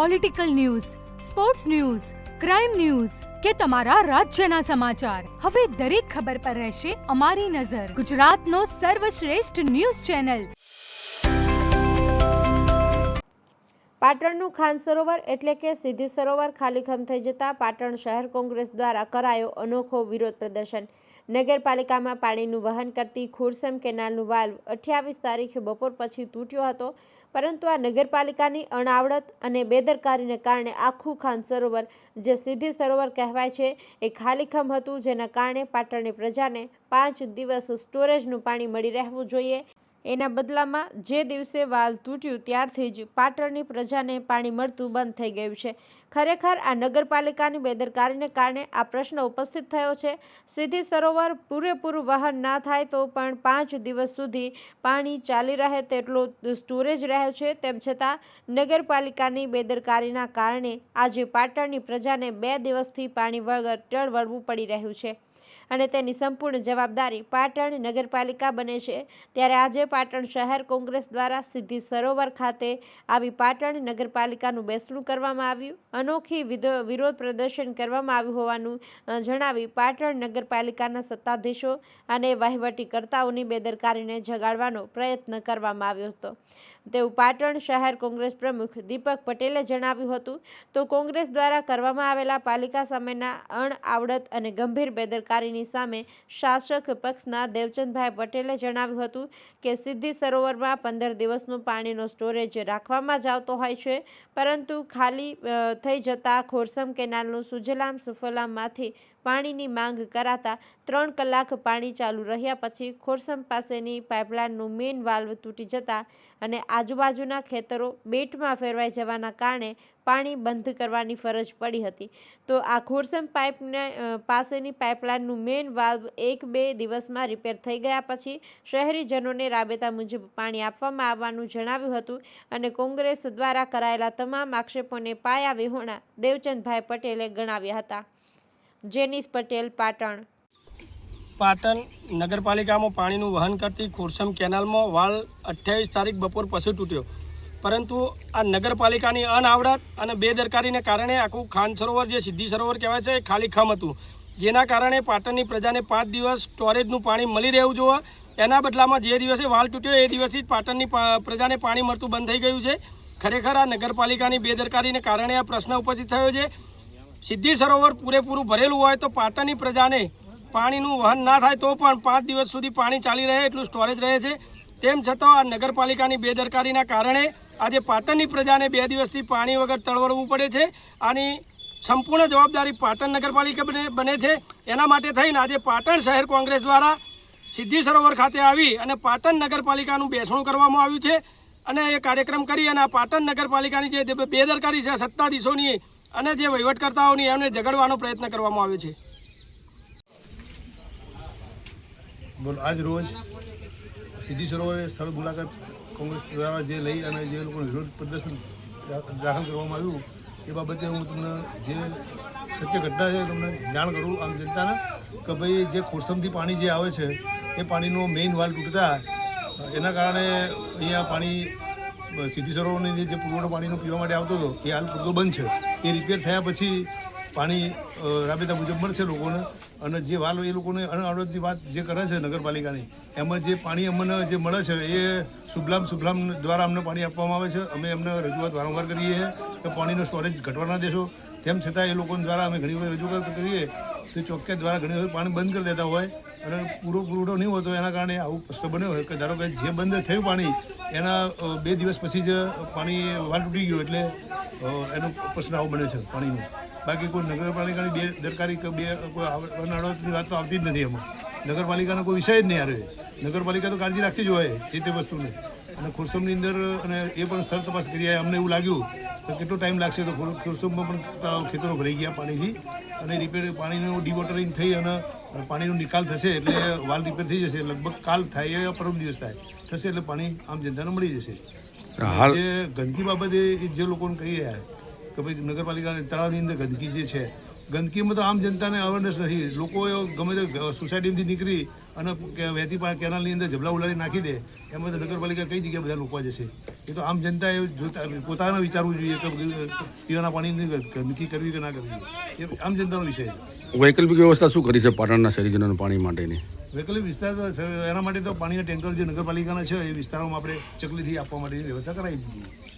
Political news sports news crime news કે તમારા રાજ્યના સમાચાર. હવે દરેક ખબર પર રહેશે અમારી નજર. ગુજરાતનો સર્વશ્રેષ્ઠ ન્યૂઝ ચેનલ. પાટણનું ખાન સરોવર એટલે કે સીધી સરોવર ખાલીખમ થઈ જતા પાટણ શહેર કોંગ્રેસ દ્વારા કરાયો અનોખો વિરોધ પ્રદર્શન. નગરપાલિકામાં પાણીનું વહન કરતી ખોરસમ કેનાલનું વાલ્વ અઠ્યાવીસ તારીખે બપોર પછી તૂટ્યો હતો. પરંતુ આ નગરપાલિકાની અણાવડત અને બેદરકારીને કારણે આખું ખાન સરોવર, જે સીધી સરોવર કહેવાય છે, એ ખાલીખમ હતું. જેના કારણે પાટણની પ્રજાને પાંચ દિવસ સ્ટોરેજનું પાણી મળી રહેવું જોઈએ. એના બદલામાં જે દિવસે વાલ તૂટ્યું ત્યારથી જ પાટણની પ્રજાને પાણી મળતું બંધ થઈ ગયું છે. ખરેખર આ નગરપાલિકાની બેદરકારીને કારણે આ પ્રશ્ન ઉપસ્થિત થયો છે. સીધી સરોવર પૂરેપૂરું વહન ના થાય તો પણ પાંચ દિવસ સુધી પાણી ચાલી રહે તેટલો સ્ટોરેજ રહ્યો છે. તેમ છતાં નગરપાલિકાની બેદરકારીના કારણે આજે પાટણની પ્રજાને બે દિવસથી પાણી વગર ટળવળવું પડી રહ્યું છે. અને તેની સંપૂર્ણ જવાબદારી પાટણ નગરપાલિકા બને છે. ત્યારે આજે પાટણ શહેર કોંગ્રેસ દ્વારા સિદ્ધિ સરોવર ખાતે આવી પાટણ નગરપાલિકાનું બેસણું કરવામાં આવ્યું. અનોખી વિરોધ પ્રદર્શન કરવામાં આવ્યું હોવાનું જણાવી પાટણ નગરપાલિકાના સત્તાધીશો અને વહીવટીકર્તાઓની બેદરકારીને જગાડવાનો પ્રયત્ન કરવામાં આવ્યો હતો. તેવું પાટણ શહેર કોંગ્રેસ પ્રમુખ દીપક પટેલે જણાવ્યું હતું. તો કોંગ્રેસ દ્વારા કરવામાં આવેલા પાલિકા સામેના અણઆવડત અને ગંભીર બેદરકારીની સામે શાસક પક્ષના દેવચંદભાઈ પટેલે જણાવ્યું હતું કે સિદ્ધિ સરોવરમાં પંદર દિવસનું પાણીનો સ્ટોરેજ રાખવામાં જ આવતો હોય છે. પરંતુ ખાલી થઈ જતા ખોરસમ કેનાલનું સુજલામ સુફલામમાંથી પાણીની માંગ કરાતા ત્રણ કલાક પાણી ચાલુ રહ્યા પછી ખોરસમ પાસેની પાઇપલાઇનનું મેઇન વાલ્વ તૂટી જતા અને આજુબાજુના ખેતરો બેટમાં ફેરવાઈ જવાના કારણે પાણી બંધ કરવાની ફરજ પડી હતી. તો આ ખોરસમ પાઇપને પાસેની પાઇપલાઇનનું મેઇન વાલ્વ એક બે દિવસમાં રિપેર થઈ ગયા પછી શહેરીજનોને રાબેતા મુજબ પાણી આપવામાં આવવાનું જણાવ્યું હતું અને કોંગ્રેસ દ્વારા કરાયેલા તમામ આક્ષેપોને પાયા વિહોણા દેવચંદભાઈ પટેલે ગણાવ્યા હતા. જેનિસ પટેલ, પાટણ. પાટણ નગરપાલિકામાં પાણીનું વહન કરતી ખોરસમ કેનાલમાં વાલ અઠ્યાવીસ તારીખ બપોર પછી તૂટ્યો. પરંતુ આ નગરપાલિકાની અનાવડત અને બેદરકારીને કારણે આખું ખાન સરોવર જે સિદ્ધિ સરોવર કહેવાય છે એ ખાલી ખમ હતું. જેના કારણે પાટણની પ્રજાને પાંચ દિવસ સ્ટોરેજનું પાણી મળી રહેવું જોઈએ એના બદલામાં જે દિવસે વાલ તૂટ્યો એ દિવસથી જ પાટણની પ્રજાને પાણી મળતું બંધ થઈ ગયું છે. ખરેખર આ નગરપાલિકાની બેદરકારીને કારણે આ પ્રશ્ન ઉપસ્થિત થયો છે. સિદ્ધિ સરોવર પૂરેપૂરું ભરેલું હોય તો પાટણની પ્રજાને પાણીનું વહન ના થાય તો પણ પાંચ દિવસ સુધી પાણી ચાલી રહે એટલું સ્ટોરેજ રહે છે. તેમ છતાં આ નગરપાલિકાની બેદરકારીના કારણે આજે પાટણની પ્રજાને બે દિવસથી પાણી વગર તળવળવું પડે છે. આની સંપૂર્ણ જવાબદારી પાટણ નગરપાલિકા બને બને છે. એના માટે થઈને આજે પાટણ શહેર કોંગ્રેસ દ્વારા સિદ્ધિ સરોવર ખાતે આવી અને પાટણ નગરપાલિકાનું બેસણું કરવામાં આવ્યું છે. અને એ કાર્યક્રમ કરી અને આ પાટણ નગરપાલિકાની જે બેદરકારી છે, સત્તાધીશોની અને જે વહીવટકર્તાઓની, એમને ઝઘડવાનો પ્રયત્ન કરવામાં આવ્યો છે. બોલો, આજ રોજ સીધી સરોવરે સ્થળ મુલાકાત કોંગ્રેસ દ્વારા જે લઈ અને જે લોકોનું વિરોધ પ્રદર્શન દાખલ કરવામાં આવ્યું, એ બાબતે હું તમને જે સત્ય ઘટના છે તમને જાણ કરું આમ જનતાને, કે ભાઈ, જે ખોરસમથી પાણી જે આવે છે, એ પાણીનો મેઇન વાલ તૂટતા એના કારણે અહીંયા પાણી સીધી સરોવરની જે પુરવઠો પાણીનો પીવા માટે આવતો હતો, એ હાલ પૂરતો બંધ છે. એ રિપેર થયા પછી પાણી રાબેતા મુજબ મળશે લોકોને. અને જે વાલ એ લોકોને અણઆવડતની વાત જે કરે છે નગરપાલિકાની, એમાં જે પાણી અમને જે મળે છે એ શુભલામ શુભલામ દ્વારા અમને પાણી આપવામાં આવે છે. અમે એમને રજૂઆત વારંવાર કરીએ છીએ કે પાણીનો સ્ટોરેજ ઘટવા ના દેશો. તેમ છતાં એ લોકો દ્વારા અમે ઘણી વખત રજૂઆત કરીએ તો ચોક્કસ દ્વારા ઘણી વખત પાણી બંધ કરી દેતા હોય. અને પૂરો પુરવઠો નહીં હોતો, એના કારણે આવું પ્રશ્ન બન્યો હોય કે ધારો કે જે બંધ થયું પાણી, એના બે દિવસ પછી જ પાણી વાલ તૂટી ગયું એટલે એનો પ્રશ્ન આવો બને છે પાણીનો. બાકી કોઈ નગરપાલિકાની બે દરકારી બે, કોઈ વાત તો આવતી જ નથી એમાં. નગરપાલિકાનો કોઈ વિષય જ નહીં આવે. નગરપાલિકા તો કાળજી રાખતી જ હોય જે તે વસ્તુની. અને ખુરસમની અંદર, અને એ પણ સ્થળ તપાસ કરી અમને એવું લાગ્યું તો કેટલો ટાઈમ લાગશે તો ખુર- ખુરસમમાં પણ ખેતરો ભરાઈ ગયા પાણીથી. અને રિપેર પાણીનું ડિવોટરિંગ થઈ અને પાણીનો નિકાલ થશે એટલે વાલ રિપેર થઈ જશે. લગભગ કાલ થાય યા પરમ દિવસ થાય. થશે એટલે પાણી આમ જનતાને મળી જશે. જે ગંદકી બાબતે જે લોકોને કહી રહ્યા કે ભાઈ નગરપાલિકાના તળાવની અંદર ગંદકી જે છે ગંદકીમાં તો આમ જનતાને અવેરનેસ નથી. લોકો ગમે તે સોસાયટીમાંથી નીકળી અને વહેતી કેનાલની અંદર જબલા ઉલારી નાખી દે એમાં તો નગરપાલિકા કઈ જગ્યાએ બધા લોકો જશે? એ તો આમ જનતાએ જોતા પોતાને વિચારવું જોઈએ કે પીવાના પાણીની ગંદકી કરવી કે ના કરવી. એ આમ જનતાનો વિષય છે. વૈકલ્પિક વ્યવસ્થા શું કરી છે પાટણના શહેરીજનોને પાણી માટેની? વૈકલ્પિક વિસ્તાર એના માટે તો પાણીના ટેન્કર જે નગરપાલિકાના છે એ વિસ્તારોમાં આપણે ચકલીથી આપવા માટેની વ્યવસ્થા કરાવી દીધી.